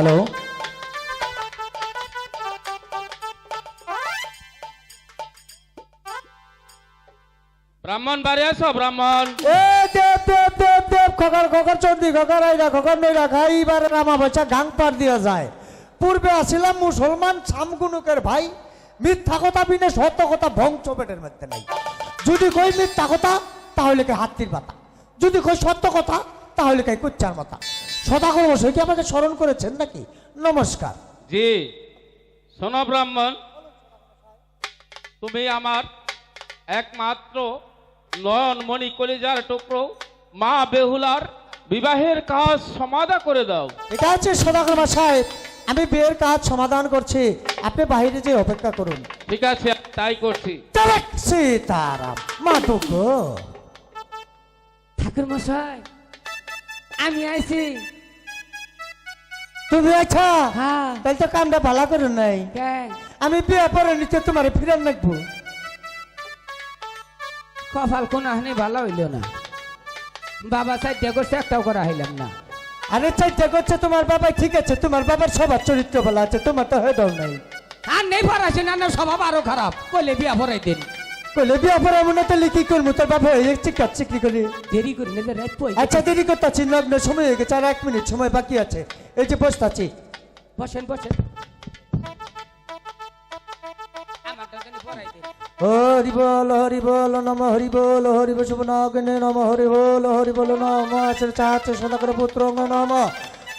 Hello ব্রাহ্মণ বাড়ি আসো ব্রাহ্মণ? এ দেব দেব দেব দেব খকর খকর চন্দি খকর আইরা খকর নইরা খাইবার রামা বচ্চা গাং পার দিয়া যায়। পূর্বে আসিলাম মুসলমান সামগুনুকের ভাই মিথ্যা কথা বিনে সত্য কথা ভংস পেটের মধ্যে নাই। যদি কই মিথ্যা কথা তাহলে কে হাতির পাতা। যদি কই সত্য কথা তাহলে কে কুচ্চার মাথা সদাগর বসে কি আমাকে স্মরণ করেছেন নাকি? নমস্কার। জি শোনো ব্রাহ্মণ তুমি আমার একমাত্র নয়ন মণি কলিজার টুকরো মা বেহুলার বিবাহের কাজ সমাধা করে দাও। এটা হচ্ছে সদাগর সাহেব আমি বিয়ের কাজ সমাধান করছি আপনি বাইরে যে অপেক্ষা করুন। ঠিক আছে তাই করছি। সীতারাম মাধব। ঠাকুর মশাই আমি আইছি। তুমি আচ্ছা হ্যাঁ। তাহলে তো কামটা ভালো করে নাই। আমি বিয়ে পরে নিচে তোমার ফিরান রাখব। কপাল কোন হানি ভালো হইল না। বাবা সাইড করছে একটাও করা হইলাম না। আরে চাইতে করছে তোমার বাবা ঠিক আছে তোমার বাবার সবার চরিত্র ভালো আছে তোমার তো হয়ে দাও নাই। আর নেই পড়াছি না না স্বভাব আরও খারাপ। কইলে বিয়া ভরাই দিন। কইলে বিয়ে পরে মনে তো লিখি করব তোর বাবা হয়ে চিকা চিকরি করি দেরি করে নিলে রাত পই আচ্ছা দেরি করতেছি লগ্ন সময় হয়ে গেছে আর এক মিনিট সময় বাকি আছে এই যে বসতাছি বসেন বসেন হরি বল হরি বল নম হরি বল হরি বসুব নগ্নে নম হরি বল হরি বল নম চাচ সদাকর পুত্র নম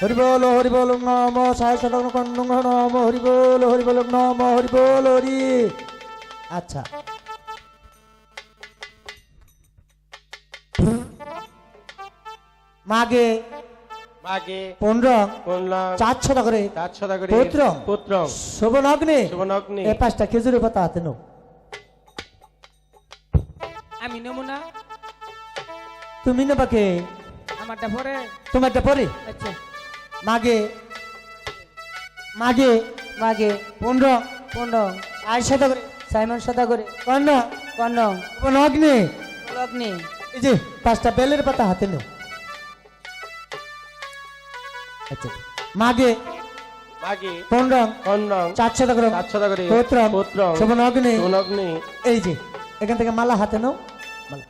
হরি বল হরি বল নম সায় সদগ্ন কন্নং নম হরি বল হরি বল নম হরি বল হরি আচ্ছা মাগে। মাগে। পনেরো কন্যা চার ছটা করে চার ছদা করে পুত্র পুত্র। শুভ নগ্নে শুভনগ্নি। এ পাঁচটা খেজুরের পাতা হাতে নো আমি নমুনা তুমি নেবাকে আমারটা পরে। তোমারটা পরে? আচ্ছা। মাগে। মাগে। মাগে। পনেরো পনেরো। আয় শত করে সাইমন সদা করে কন্নং তোমার অগ্নি লগ্নি এই যে পাঁচটা বেলের পাতা হাতে নো আচ্ছা মাগে করে করে শোভন অগ্নি এই যে এখান থেকে মালা হাতে নাও মালা।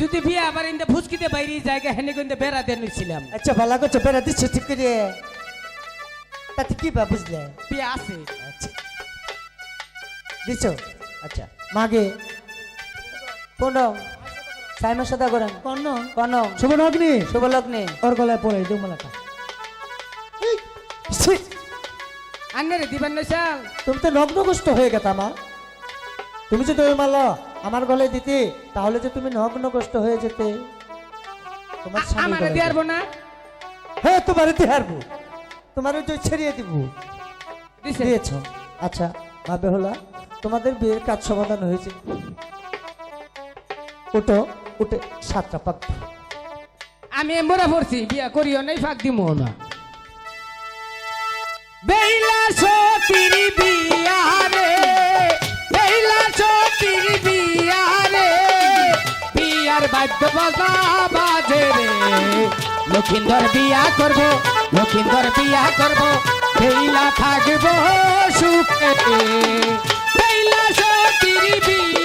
যদি বিয়া আবার ইন্দে ফুসকিতে বাইরে জায়গা হেনে কিন্তু বেড়া দেন ছিলাম আচ্ছা ভালো করছ বেড়া দিচ্ছ ঠিক করে তাতে কি বা বুঝলে? বিয়া আছে। আচ্ছা। দিচ্ছ আচ্ছা মাগে পনেরো সাইমন সদা করেন কন্যা কন্নং শোভন অগ্নি শুভ লগ্নে ওর গলায় পড়ে দেও মালাটা এই, ছি, আন্নারে দিবেন নইসাল তুমি তো নগ্ন কষ্ট হয়ে গেতা মা। তুমি যদি ওই মালা আমার গলায় দিতে তাহলে যে তুমি নগ্ন কষ্ট হয়ে যেতে। তোমার আমারে গলায় দিয়ারবো না? হ্যাঁ তোমার দিয়ে হারবো তোমার ওই ছেড়িয়ে দিব। দিয়েছ। আচ্ছা ভাবে হলা তোমাদের বিয়ের কাজ সমাধান হয়েছে। উঠো। উঠে সাতটা পাক। আমি মরা পড়ছি, বিয়া করিও নাই, ফাঁক দিমো না। লক্ষিন্দর বিয়া করব, লক্ষিন্দর বিয়া করব, বেইলা থাকব সুখে। বেইলা সতীর বিয়া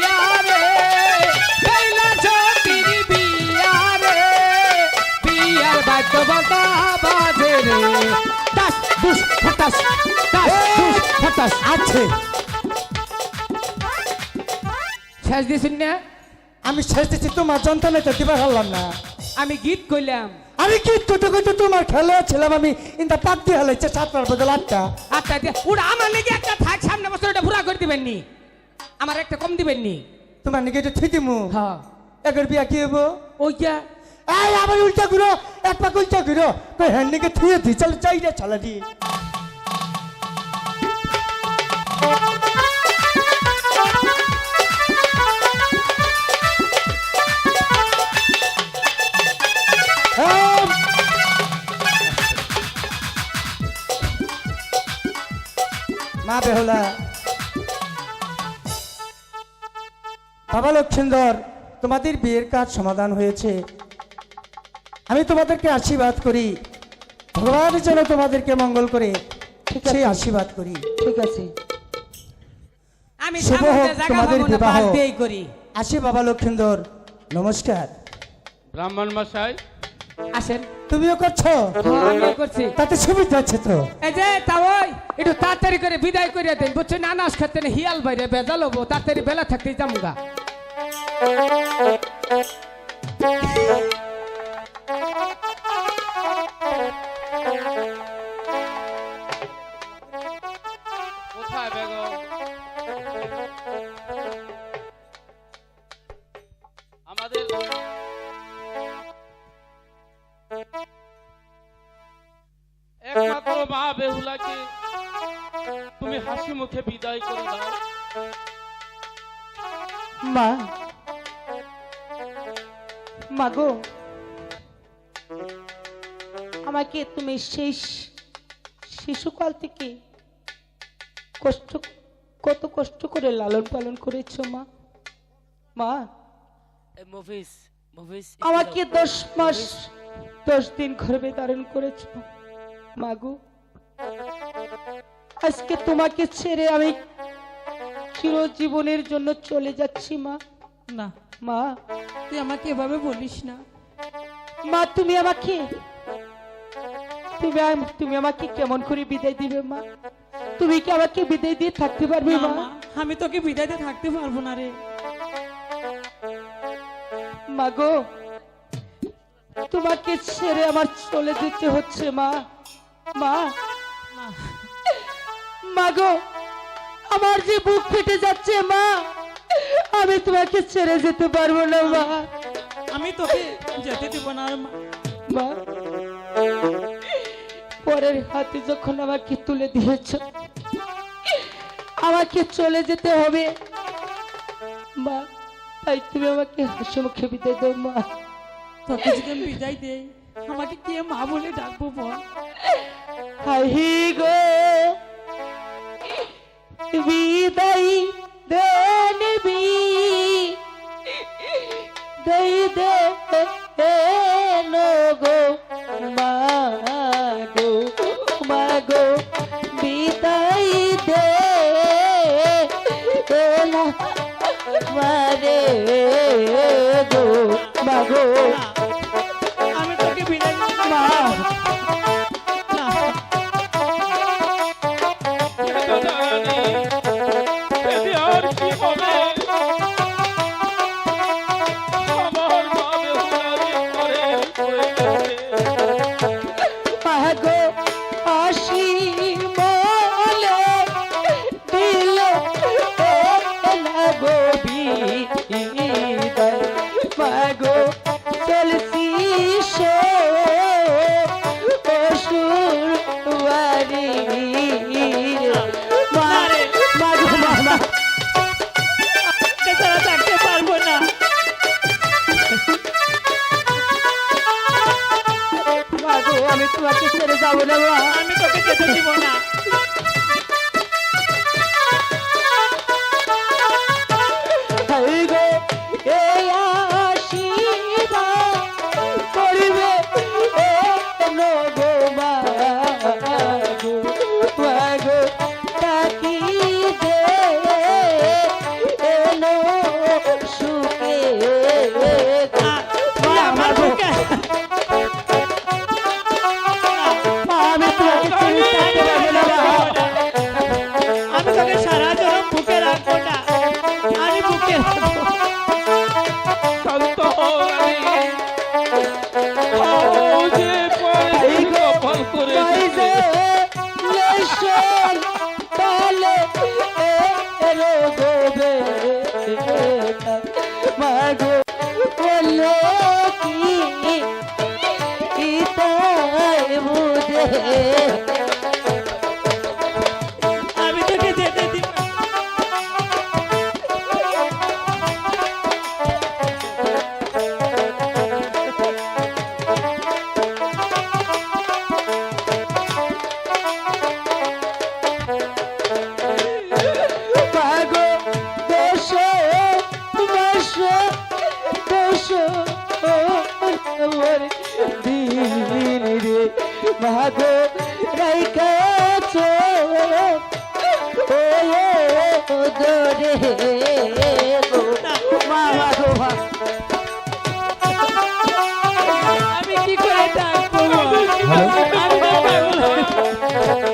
রে দাস দুস ফটাস দাস দুস ফটাস আছে। শেষ দিয়েছেন না? আমি শেষ দিচ্ছি তোমার যন্ত্রণা তো দিবা পারলাম না। আমি গীত কইলাম। আমি কি কইতে কইতে তোমার খেলে ছিলাম আমি ইন্দা পাক দিয়ে হেলাইছে সাতটার বদল আটটা। আচ্ছা দিয়া ওটা আমার লেগে একটা থাক সামনে বছর এটা পুরা করে দিবেন নি আমার একটা কম দিবেন নি তোমার নাকি এটা থুই দিমু। হ্যাঁ। এগর বিয়া কি হব ওই যা এই আবার উল্টা ঘুরো, এক পাক উল্টা ঘুরো। কই হ্যান্ড নিকে থুয়ে দি, চল চাই রে চলা দি হ্যাঁ। মা বেহুলা। বাবা লক্ষিন্দর, তোমাদের বিয়ের কাজ সমাধান হয়েছে। আমি তোমাদেরকে আশীর্বাদ করি। ভগবান যেন তোমাদেরকে মঙ্গল করে সেই আশীর্বাদ করি। ঠিক আছে। আমি শুভ হোক তোমাদের বিবাহ। করি। আসি বাবা লক্ষিন্দর নমস্কার। ব্রাহ্মণ মশাই। আসেন। তুমিও করছ? হ্যাঁ, আমিও করছি। তাতে সুবিধা আছে তো? এই যে তা ওই একটু তাড়াতাড়ি করে বিদায় করে দেন। বুঝছ নানাস খেতে না হিয়াল বাইরে বেজাল হব তাড়াতাড়ি বেলা থাকতে যামুগা। মা বেহুলাকে তুমি হাসি মুখে বিদায় করে দাও। মা। মাগো আমাকে তুমি সেই শি- শিশুকাল থেকে কষ্ট কত কষ্ট করে লালন পালন করেছ মা। মা। মুভিস মুভিস আমাকে দশ মাস দশ দিন গর্ভে ধারণ করেছ মাগো আজকে তোমাকে ছেড়ে আমি চিরজীবনের জন্য চলে যাচ্ছি মা। না মা তুই আমাকে এভাবে বলিস না। মা তুমি আমাকে তুমি তুমি আমাকে কেমন করে বিদায় দিবে মা? তুমি কি আমাকে বিদায় দিয়ে থাকতে পারবে মা আমি তোকে বিদায় দিয়ে থাকতে পারব না রে। মা গো তোমাকে ছেড়ে আমার চলে যেতে হচ্ছে মা। মা মা গো আমার যে বুক ফেটে যাচ্ছে মা আমি তোমাকে ছেড়ে যেতে পারব না মা। আমি তোকে যেতে দেবো না আর মা। পরের হাতে যখন আমাকে তুলে দিয়েছ আমাকে চলে যেতে হবে। মা তাই তুমি আমাকে হাসি মুখে বিদায় দাও মা। তোকে যদি আমি বিদায় দেই আমাকে কে মা বলে ডাকবো বল? হাহি গো। বিদায় দেনবি দই দে গো মা গো মা গো বিদায় দে মারে গো মা আমি তোকে বিদায় মা Hello?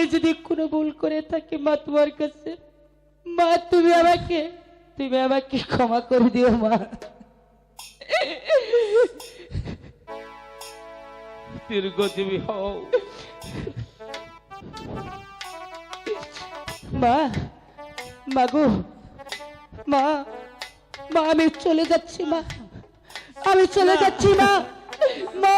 আমি যদি কোনো ভুল করে থাকি মা তোমার কাছে মা তুমি আমাকে তুমি আমাকে ক্ষমা করে দিও মা। দীর্ঘজীবী হও। মা মাগো মা মা আমি চলে যাচ্ছি মা। আমি চলে যাচ্ছি মা। মা।